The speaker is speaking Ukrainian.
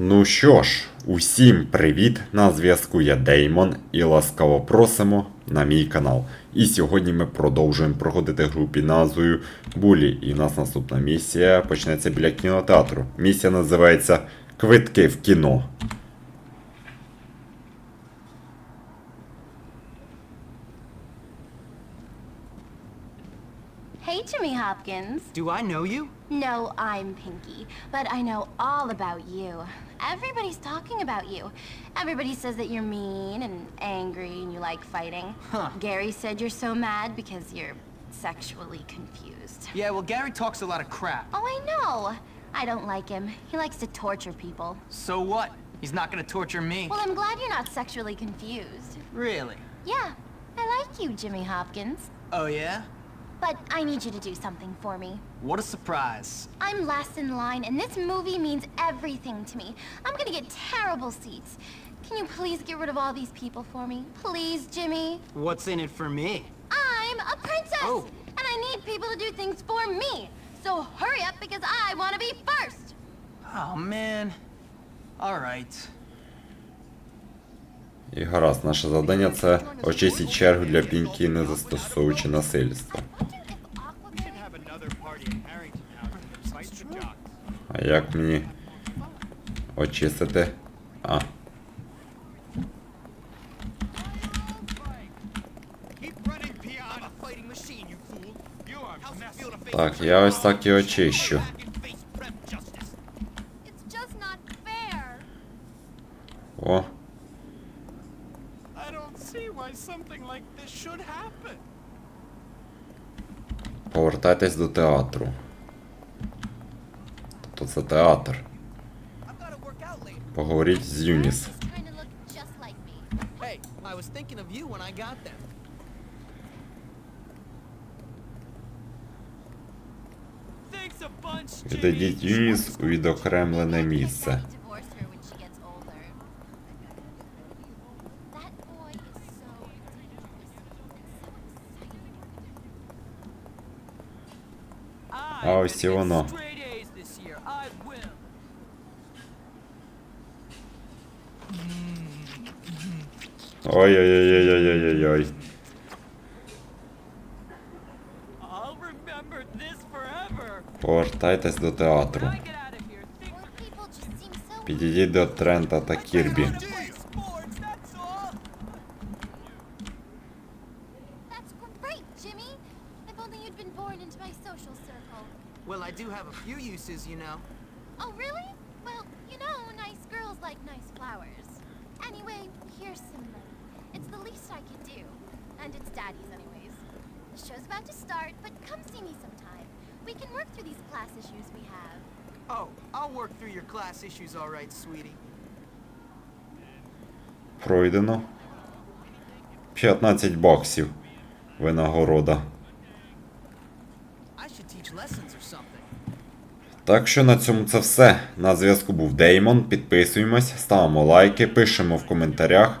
Ну що ж, усім привіт! На зв'язку я Деймон і ласкаво просимо на мій канал. І сьогодні ми продовжуємо проходити гру під назвою Булі. І в нас наступна місія почнеться біля кінотеатру. Місія називається Квитки в кіно. Hey, Jimmy Hopkins. Do I know you? No, I'm Pinky, but I know all about you. Everybody's talking about you. Everybody says that you're mean and angry and you like fighting. Huh. Gary said you're so mad because you're sexually confused. Yeah, well, Gary talks a lot of crap. Oh, I know. I don't like him. He likes to torture people. So what? He's not gonna torture me. Well, I'm glad you're not sexually confused. Really? Yeah, I like you, Jimmy Hopkins. Oh, yeah? But I need you to do something for me. What a surprise. I'm last in line, and this movie means everything to me. I'm gonna get terrible seats. Can you please get rid of all these people for me? Please, Jimmy? What's in it for me? I'm a princess! Oh. And I need people to do things for me. So hurry up because I want to be first. Oh, man. All right. І гаразд, наше завдання це очистити чергу для Пінкі, не застосовуючи насильства. have another party in Harrington now to fight the jocks. А як мені очистити? А, так, я ось так і очищу. О, повертайтесь до театру. Тобто це театр. Поговоріть з Юніс. He's trying to look just like me. Hey, I people just seem so Підійдіть до Трента та Кірбі. play sports, that's all. That's great, Jimmy. If only you'd been born into my social circle. Well, I do have a few uses, you know. Oh, really? Well, you know, nice girls like nice flowers. Anyway, here's some money. It's the least I can do. And it's Daddy's anyways. The show's about to start, but come see me sometime. We can work through these class issues we have. Oh, I'll work through your class issues all right, sweetie. Пройдено. 15 баксів. Винагорода. Так що на цьому це все. На зв'язку був Деймон. Підписуємось, ставимо лайки, пишемо в коментарях.